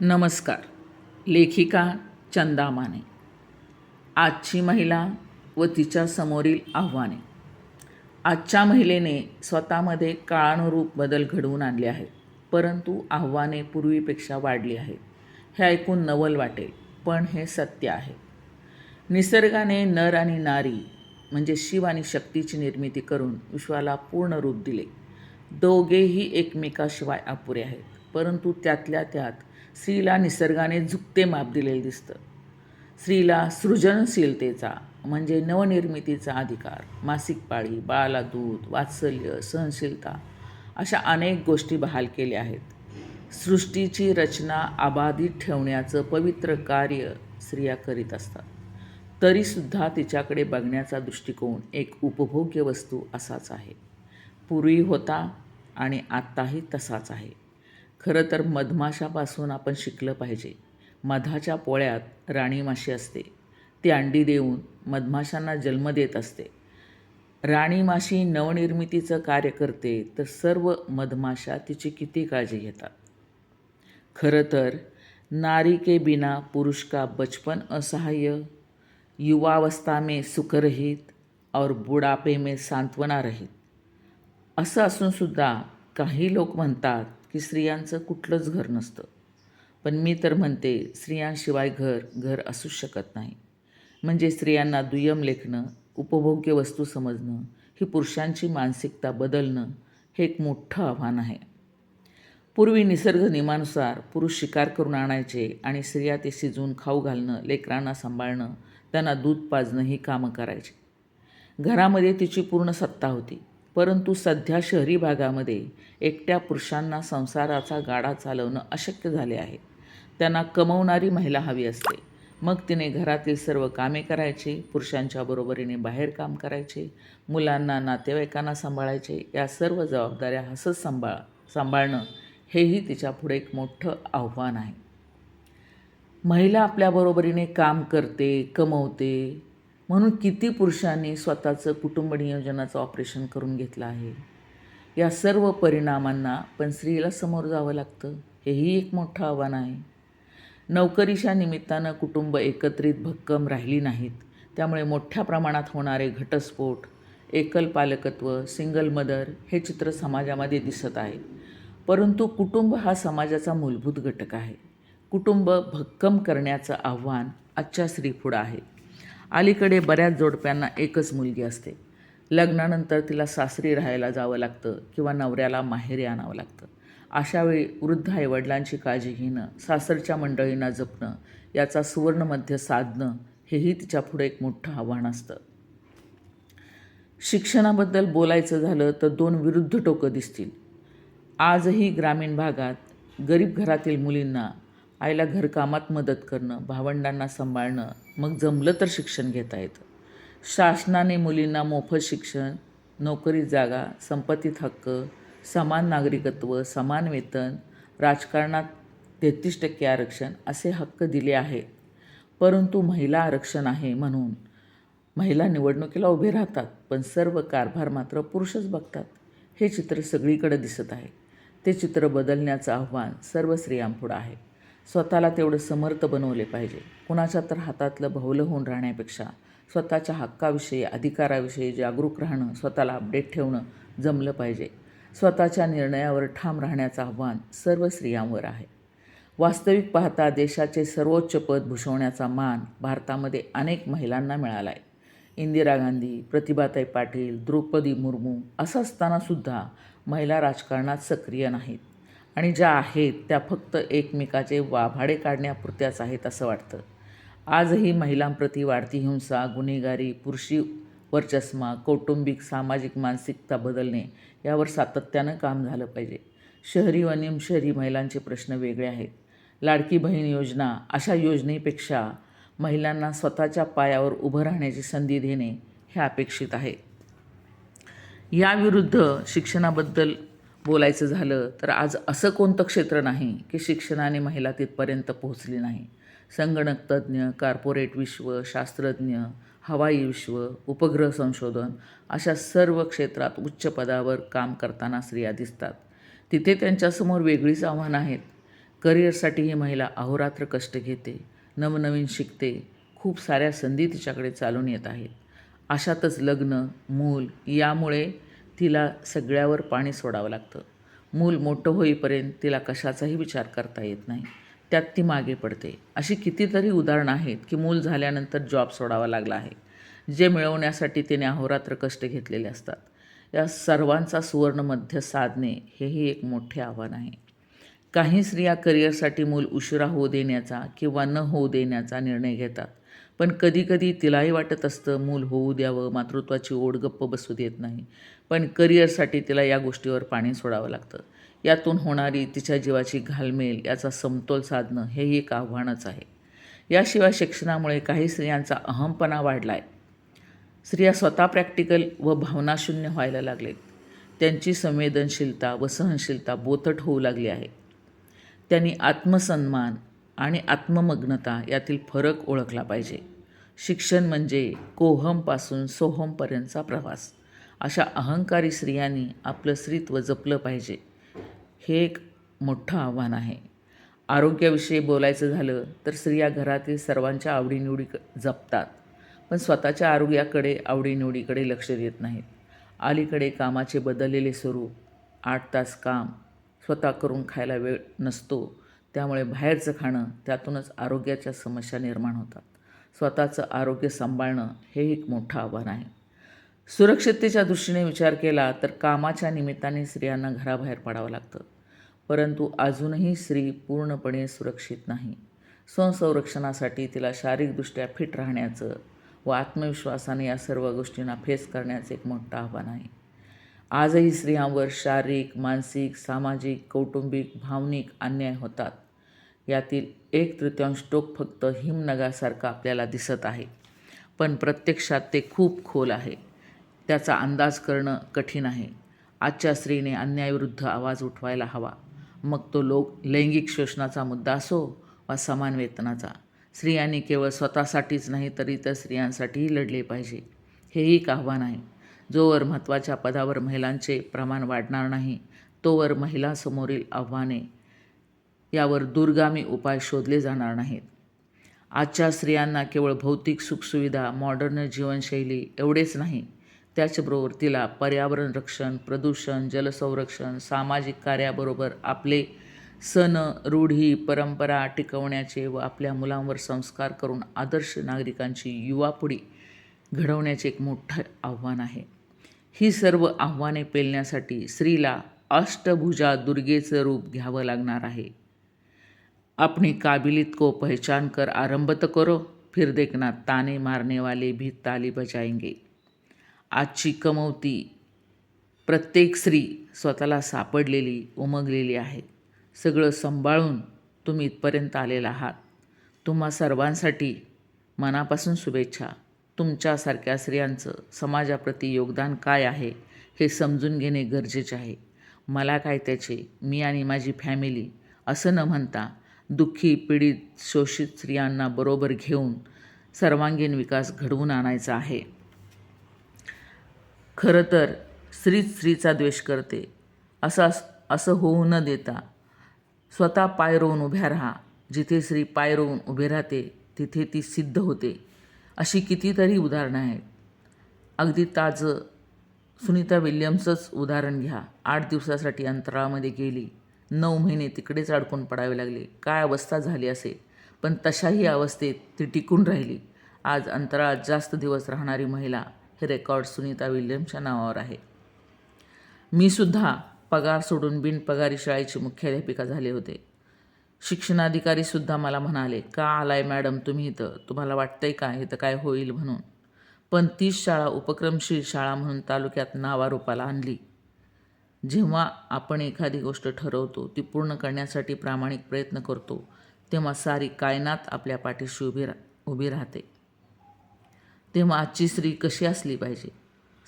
नमस्कार. लेखिका चंदा माने आजची महिला व तिच्या समोरील आव्हाने. आजच्या महिलेने स्वतःमध्ये काळानुरूप बदल घडवून आणले आहेत परंतु आव्हाने पूर्वीपेक्षा वाढली आहेत. हे ऐकून नवल वाटेल पण हे सत्य आहे. निसर्गाने नर आणि नारी म्हणजे शिव आणि शक्तीची निर्मिती करून विश्वाला पूर्ण रूप दिले. दोघेही एकमेकाशिवाय अपुरे आहेत परंतु त्यातल्या त्यात स्त्रीला निसर्गाने झुकते माप दिलेले दिसतं. स्त्रीला सृजनशीलतेचा म्हणजे नवनिर्मितीचा अधिकार मासिक पाळी बाळाला दूध वात्सल्य सहनशीलता अशा अनेक गोष्टी बहाल केल्या आहेत. सृष्टीची रचना अबाधित ठेवण्याचं पवित्र कार्य स्त्रिया करीत असतात. तरीसुद्धा तिच्याकडे बघण्याचा दृष्टिकोन एक उपभोग्य वस्तू असाच आहे. पूर्वी होता आणि आत्ताही तसाच आहे. खरं तर मधमाशापासून आपण शिकलं पाहिजे. मधाच्या पोळ्यात राणी माशी असते. ती अंडी देऊन मधमाशांना जन्म देत असते. राणी माशी नवनिर्मितीचं कार्य करते तर सर्व मधमाशा तिची किती काळजी घेतात? खरं तर नारी के बिना पुरुष का बचपन असहाय्य? युवावस्था में सुखरहित और बुढापे में सांत्वना रहित. असं असूनसुद्धा काही लोक म्हणतात की स्त्रियांचं कुठलंच घर नसतं. पण मी तर म्हणते स्त्रियांशिवाय घर घर असूच शकत नाही. म्हणजे स्त्रियांना दुय्यम लेखणं उपभोग्य वस्तू समजणं ही पुरुषांची मानसिकता बदलणं हे एक मोठं आव्हान आहे. पूर्वी निसर्ग नियमानुसार पुरुष शिकार करून आणायचे आणि स्त्रिया ते शिजवून खाऊ घालणं लेकरांना सांभाळणं त्यांना दूध पाजणं ही कामं करायची. घरामध्ये तिची पूर्ण सत्ता होती. परंतु सध्या शहरी भागामध्ये एकट्या पुरुषांना संसाराचा गाडा चालवणं अशक्य झाले आहे. त्यांना कमवणारी महिला हवी असते. मग तिने घरातील सर्व कामे करायची पुरुषांच्या बरोबरीने बाहेर काम करायचे मुलांना नातेवाईकांना सांभाळायचे या सर्व जबाबदाऱ्या हसत सांभाळ सांभाळणं हेही तिच्यापुढे एक मोठं आव्हान आहे. महिला आपल्या बरोबरीने काम करते कमवते म्हणून किती पुरुषांनी स्वतःचं कुटुंब नियोजनाचं ऑपरेशन करून घेतलं आहे? या सर्व परिणामांना पण स्त्रीला समोर जावं लागतं. हेही एक मोठं आव्हान आहे. नोकरीच्या निमित्तानं कुटुंब एकत्रित भक्कम राहिली नाहीत. त्यामुळे मोठ्या प्रमाणात होणारे घटस्फोट एकल पालकत्व सिंगल मदर हे चित्र समाजामध्ये दिसत आहे. परंतु कुटुंब हा समाजाचा मूलभूत घटक आहे. कुटुंब भक्कम करण्याचं आव्हान आजच्या स्त्रीपुढं आहे. अलीकडे बऱ्याच जोडप्यांना एकच मुलगी असते. लग्नानंतर तिला सासरी राहायला जावं लागतं किंवा नवऱ्याला माहेरी आणावं लागतं. अशावेळी वृद्ध आईवडिलांची काळजी घेणं सासरच्या मंडळींना जपणं याचा सुवर्णमध्य साधणं हेही तिच्यापुढे एक मोठं आव्हान असतं. शिक्षणाबद्दल बोलायचं झालं तर दोन विरुद्ध टोकं दिसतील. आजही ग्रामीण भागात गरीब घरातील मुलींना आईला घरकामात मदत करणं भावंडांना सांभाळणं मग जमलं तर शिक्षण घेता येतं. शासनाने मुलींना मोफत शिक्षण नोकरी जागा संपत्तीत हक्क समान नागरिकत्व समान वेतन राजकारणात तेहतीस टक्के आरक्षण असे हक्क दिले आहेत परंतु महिला आरक्षण आहे म्हणून महिला निवडणुकीला उभे राहतात पण सर्व कारभार मात्र पुरुषच बघतात. हे चित्र सगळीकडे दिसत आहे. ते चित्र बदलण्याचं आव्हान सर्व स्त्रियांपुढं आहे. स्वतःला तेवढं समर्थ बनवले पाहिजे. कुणाच्या तर हातातलं भवलं होऊन राहण्यापेक्षा स्वतःच्या हक्काविषयी अधिकाराविषयी जागरूक राहणं स्वतःला अपडेट ठेवणं जमलं पाहिजे. स्वतःच्या निर्णयावर ठाम राहण्याचं आव्हान सर्व स्त्रियांवर आहे. वास्तविक पाहता देशाचे सर्वोच्च पद भूषवण्याचा मान भारतामध्ये अनेक महिलांना मिळाला आहे इंदिरा गांधी प्रतिभाताई पाटील द्रौपदी मुर्मू असं असतानासुद्धा महिला राजकारणात सक्रिय नाहीत. आणि ज्या आहेत त्या फक्त एकमेकाचे वाभाडे काढण्यापुरत्याच आहेत असं वाटतं. आजही महिलांप्रती वाढती हिंसा गुन्हेगारी पुरुषी वर्चस्मा कौटुंबिक सामाजिक मानसिकता बदलणे यावर सातत्यानं काम झालं पाहिजे. शहरी व निमशहरी महिलांचे प्रश्न वेगळे आहेत. लाडकी बहीण योजना अशा योजनेपेक्षा महिलांना स्वतःच्या पायावर उभं राहण्याची संधी देणे हे अपेक्षित आहे. याविरुद्ध शिक्षणाबद्दल बोलायचं झालं तर आज असं कोणतं क्षेत्र नाही की शिक्षणाने महिला तिथपर्यंत पोहोचली नाही. संगणक तज्ज्ञ कार्पोरेट विश्व शास्त्रज्ञ हवाई विश्व उपग्रह संशोधन अशा सर्व क्षेत्रात उच्च पदावर काम करताना स्त्रिया दिसतात. तिथे त्यांच्यासमोर वेगळीच आव्हानं आहेत. करिअरसाठी ही महिला अहोरात्र कष्ट घेते नवनवीन शिकते खूप साऱ्या संधी तिच्याकडे चालून येत आहेत. अशातच लग्न मूल यामुळे तिला सगळ्यावर पाणी सोडावं लागतं. मूल मोठं होईपर्यंत तिला कशाचाही विचार करता येत नाही. त्यात ती मागे पडते. अशी कितीतरी उदाहरणं आहेत की मूल झाल्यानंतर जॉब सोडावा लागला आहे जे मिळवण्यासाठी तिने अहोरात्र कष्ट घेतलेले असतात. या सर्वांचा सुवर्णमध्य साधणे हेही एक मोठे आव्हान आहे. काही स्त्रिया करिअरसाठी मूल उशिरा होऊ देण्याचा किंवा न होऊ देण्याचा निर्णय घेतात. पण कधीकधी तिलाही वाटत असतं मूल होऊ द्यावं मातृत्वाची ओढ गप्प बसू देत नाही. पण करिअरसाठी तिला या गोष्टीवर पाणी सोडावं लागतं. यातून होणारी तिच्या जीवाची घालमेल याचा समतोल साधणं हेही एक आव्हानच आहे. याशिवाय शिक्षणामुळे काही स्त्रियांचा अहमपणा वाढला आहे स्त्रिया स्वतः प्रॅक्टिकल व भावनाशून्य व्हायला लागलेत. त्यांची संवेदनशीलता व सहनशीलता बोथट होऊ लागली आहे. त्यांनी आत्मसन्मान आणि आत्ममग्नता यातील फरक ओळखला पाहिजे. शिक्षण म्हणजे कोहमपासून सोहमपर्यंतचा प्रवास. अशा अहंकारी स्त्रियांनी आपलं स्त्रीत्व जपलं पाहिजे. हे एक मोठं आव्हान आहे. आरोग्याविषयी बोलायचं झालं तर स्त्रिया घरातील सर्वांच्या आवडीनिवडी जपतात. पण स्वतःच्या आरोग्याकडे आवडीनिवडीकडे लक्ष देत नाहीत. अलीकडे कामाचे बदललेले स्वरूप आठ तास काम स्वतः करून खायला वेळ नसतो त्यामुळे बाहेरचं खाणं त्यातूनच आरोग्याच्या समस्या निर्माण होतात. स्वतःचं आरोग्य सांभाळणं हे एक मोठं आव्हान आहे. सुरक्षिततेच्या दृष्टीने विचार केला तर कामाच्या निमित्ताने स्त्रियांना घराबाहेर पडावं लागतं. परंतु अजूनही स्त्री पूर्णपणे सुरक्षित नाही. स्वसंरक्षणासाठी तिला शारीरिकदृष्ट्या फिट राहण्याचं व आत्मविश्वासाने या सर्व गोष्टींना फेस करण्याचं एक मोठं आव्हान आहे. आजही स्त्रियांवर शारीरिक मानसिक सामाजिक कौटुंबिक भावनिक अन्याय होतात. यातील एक तृतीयांश टोक फक्त हिमनगासारखा आपल्याला दिसत आहे. पण प्रत्यक्षात ते खूप खोल आहे. त्याचा अंदाज करणं कठीण आहे. आजच्या स्त्रीने अन्यायाविरुद्ध आवाज उठवायला हवा. मग तो लोक लैंगिक शोषणाचा मुद्दा असो वा समान वेतनाचा. स्त्रियांनी केवळ स्वतःसाठीच नाही तर इतर स्त्रियांसाठीही लढले पाहिजे. हेही एक आव्हान आहे. जोवर महत्त्वाच्या पदावर महिलांचे प्रमाण वाढणार नाही तोवर महिलासमोरील आव्हाने यावर दूरगामी उपाय शोधले जाणार नाहीत. आजच्या स्त्रियांना केवळ भौतिक सुखसुविधा मॉडर्न जीवनशैली एवढेच नाही त्याचबरोबर तिला पर्यावरण रक्षण प्रदूषण जलसंरक्षण सामाजिक कार्याबरोबर आपले सण रूढी परंपरा टिकवण्याचे व आपल्या मुलांवर संस्कार करून आदर्श नागरिकांची युवापुढी घडवण्याचे एक मोठं आव्हान आहे. ही सर्व आव्हाने पेलण्यासाठी स्त्रीला अष्टभुजा दुर्गेचं रूप घ्यावं लागणार आहे. अपनी काबिलियत को पहचान कर आरंभ तो करो फिर देखना ताने मारने वाले भी ताली बजाएंगे। आजची कमवती प्रत्येक स्त्री स्वतःला सापडलेली उमगलेली आहे. सगळं सांभाळून तुम्ही इथपर्यंत आलेला आहात. तुम्हा सर्वांसाठी मनापासून शुभेच्छा. तुमच्यासारख्या स्त्रियांचं समाजाप्रती योगदान काय आहे हे समजून घेणे गरजेचे आहे. मला काय त्याचे मी आणि माझी फॅमिली असं न म्हणता दुःखी पीडित शोषित स्त्रियांना बरोबर घेऊन सर्वांगीण विकास घडवून आणायचा आहे. खरं तर स्त्रीच स्त्रीचा द्वेष करते. असा असं होऊ न देता स्वतः पाय रोवून उभ्या राहा. जिथे स्त्री पाय रोवून उभे राहते तिथे ती सिद्ध होते. अशी कितीतरी उदाहरणं आहेत. अगदी ताजं सुनीता विल्यम्सच उदाहरण घ्या. आठ दिवसासाठी अंतराळामध्ये गेली. नऊ महिने तिकडेच अडकून पडावे लागले. काय अवस्था झाली असेल? पण तशाही अवस्थेत ती टिकून राहिली. आज अंतराळात जास्त दिवस राहणारी महिला हे रेकॉर्ड सुनीता विल्यम्सच्या नावावर आहे. मी सुद्धा पगार सोडून बिनपगारी शाळेची मुख्याध्यापिका झाले होते. शिक्षणाधिकारीसुद्धा मला म्हणाले का आलाय मॅडम तुम्ही इथं? तुम्हाला वाटतंय का इथं काय होईल म्हणून? पण तीच शाळा उपक्रमशील शाळा म्हणून तालुक्यात नावारूपाला आणली. जेव्हा आपण एखादी गोष्ट ठरवतो ती पूर्ण करण्यासाठी प्रामाणिक प्रयत्न करतो तेव्हा सारी कायनात आपल्या पाठीशी उभी रा उभी राहते. तेव्हा आजची स्त्री कशी असली पाहिजे?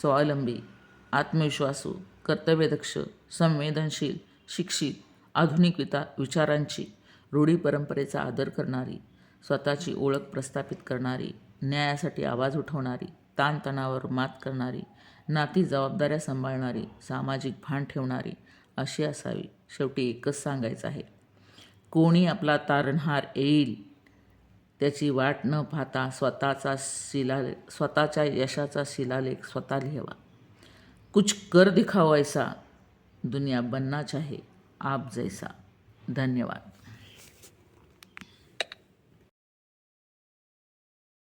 स्वावलंबी आत्मविश्वासू कर्तव्यदक्ष संवेदनशील शिक्षित आधुनिक विता विचारांची रूढी परंपरेचा आदर करणारी स्वतःची ओळख प्रस्थापित करणारी न्यायासाठी आवाज उठवणारी ताणतणावर मात करणारी नाती जबाबदाऱ्या सांभाळणारी सामाजिक भान ठेवणारी अशी असावी. शेवटी एकच सांगायचं आहे. कोणी आपला तारणहार येईल त्याची वाट न पाहता स्वतःचा शिला स्वतःच्या यशाचा शिलालेख स्वतः लिहावा कुछ कर दिखाओ ऐसा दुनिया बनना चाहे आप जैसा. धन्यवाद.